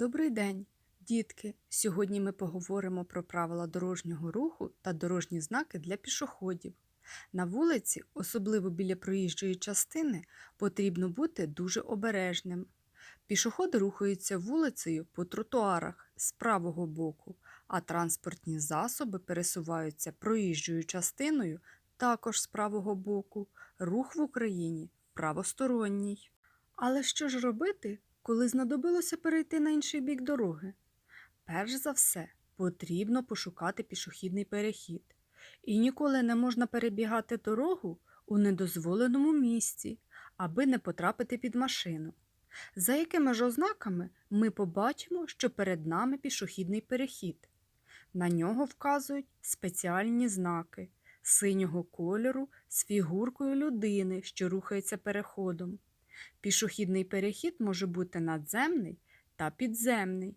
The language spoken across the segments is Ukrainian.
Добрий день, дітки! Сьогодні ми поговоримо про правила дорожнього руху та дорожні знаки для пішоходів. На вулиці, особливо біля проїжджої частини, потрібно бути дуже обережним. Пішоходи рухаються вулицею по тротуарах з правого боку, а транспортні засоби пересуваються проїжджою частиною також з правого боку. Рух в Україні правосторонній. Але що ж робити, коли знадобилося перейти на інший бік дороги? Перш за все, потрібно пошукати пішохідний перехід. І ніколи не можна перебігати дорогу у недозволеному місці, аби не потрапити під машину. За якими ж ознаками ми побачимо, що перед нами пішохідний перехід? На нього вказують спеціальні знаки синього кольору з фігуркою людини, що рухається переходом. Пішохідний перехід може бути надземний та підземний.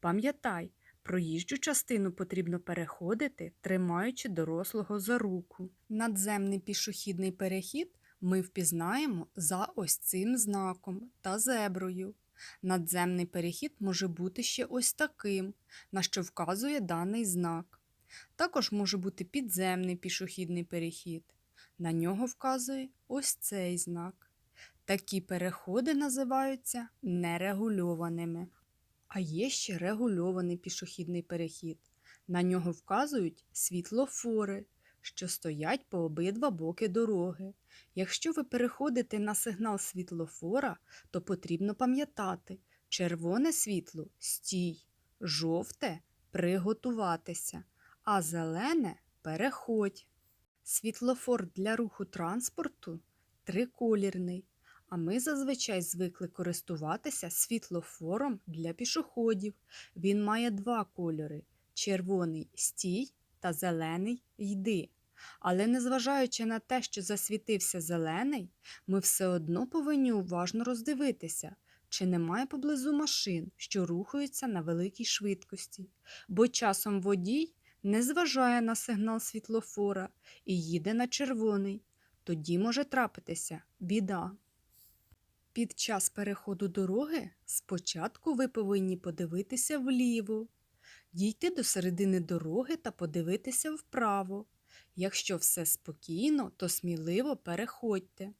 Пам'ятай, проїжджу частину потрібно переходити, тримаючи дорослого за руку. Надземний пішохідний перехід ми впізнаємо за ось цим знаком та зеброю. Надземний перехід може бути ще ось таким, на що вказує даний знак. Також може бути підземний пішохідний перехід. На нього вказує ось цей знак. Такі переходи називаються нерегульованими. А є ще регульований пішохідний перехід. На нього вказують світлофори, що стоять по обидва боки дороги. Якщо ви переходите на сигнал світлофора, то потрібно пам'ятати червоне світло стій, жовте приготуватися, а зелене переходь. Світлофор для руху транспорту триколірний, а ми зазвичай звикли користуватися світлофором для пішоходів. Він має два кольори червоний стій та зелений йди. Але незважаючи на те, що засвітився зелений, ми все одно повинні уважно роздивитися, чи немає поблизу машин, що рухаються на великій швидкості, бо часом водій не зважає на сигнал світлофора і їде на червоний. Тоді може трапитися біда. Під час переходу дороги спочатку ви повинні подивитися вліво, дійти до середини дороги та подивитися вправо. Якщо все спокійно, то сміливо переходьте.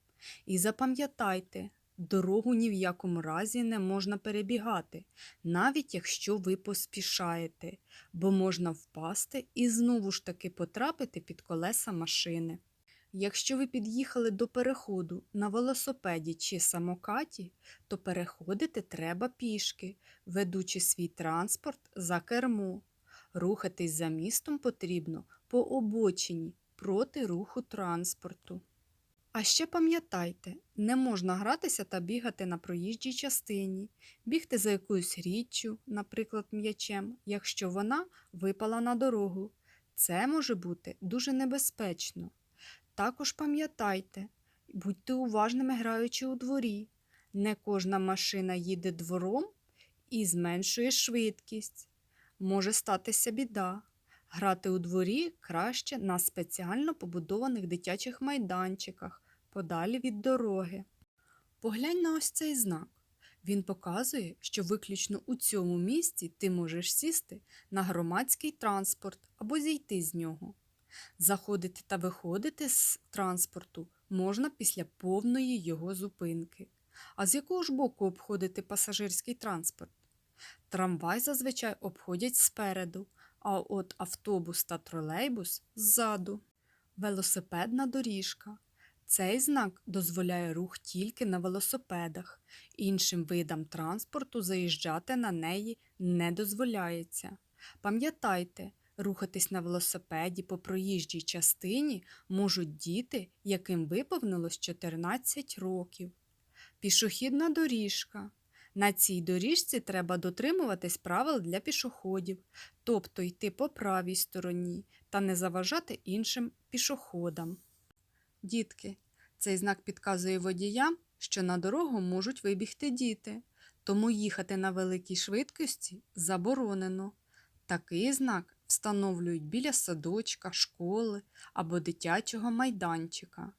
І запам'ятайте, дорогу ні в якому разі не можна перебігати, навіть якщо ви поспішаєте, бо можна впасти і знову ж таки потрапити під колеса машини. Якщо ви під'їхали до переходу на велосипеді чи самокаті, то переходити треба пішки, ведучи свій транспорт за кермо. Рухатись за містом потрібно по обочині проти руху транспорту. А ще пам'ятайте, не можна гратися та бігати на проїжджій частині, бігти за якоюсь річчю, наприклад, м'ячем, якщо вона випала на дорогу. Це може бути дуже небезпечно. Також пам'ятайте, будьте уважними граючи у дворі. Не кожна машина їде двором і зменшує швидкість. Може статися біда. Грати у дворі краще на спеціально побудованих дитячих майданчиках, подалі від дороги. Поглянь на ось цей знак. Він показує, що виключно у цьому місці ти можеш сісти на громадський транспорт або зійти з нього. Заходити та виходити з транспорту можна після повної його зупинки. А з якого ж боку обходити пасажирський транспорт? Трамвай зазвичай обходять спереду, а от автобус та тролейбус ззаду. Велосипедна доріжка. Цей знак дозволяє рух тільки на велосипедах. Іншим видам транспорту заїжджати на неї не дозволяється. Пам'ятайте, рухатись на велосипеді по проїжджій частині можуть діти, яким виповнилось 14 років. Пішохідна доріжка. На цій доріжці треба дотримуватись правил для пішоходів, тобто йти по правій стороні та не заважати іншим пішоходам. Дітки, цей знак підказує водіям, що на дорогу можуть вибігти діти, тому їхати на великій швидкості заборонено. Такий знак встановлюють біля садочка, школи або дитячого майданчика.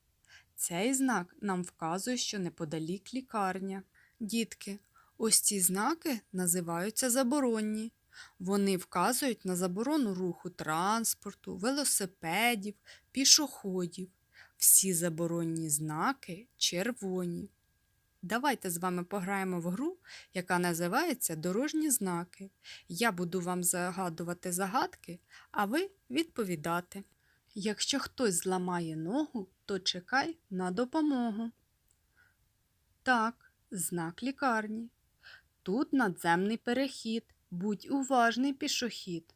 Цей знак нам вказує, що неподалік лікарня. Дітки, Ось ці знаки називаються заборонні. Вони вказують на заборону руху транспорту, велосипедів, пішоходів. Всі заборонні знаки червоні. Давайте з вами пограємо в гру, яка називається Дорожні знаки. Я буду вам загадувати загадки, а ви відповідати. Якщо хтось зламає ногу, то чекай на допомогу. Так, знак лікарні. Тут надземний перехід. Будь уважний пішохід.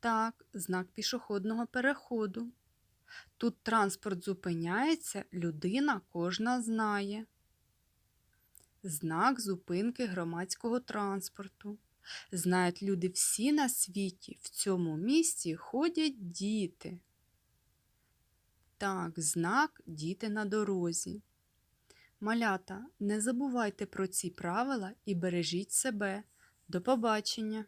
Так, знак пішохідного переходу. Тут транспорт зупиняється, людина кожна знає. Знак зупинки громадського транспорту. Знають люди всі на світі, в цьому місці ходять діти. Так, знак діти на дорозі. Малята, не забувайте про ці правила і бережіть себе. До побачення!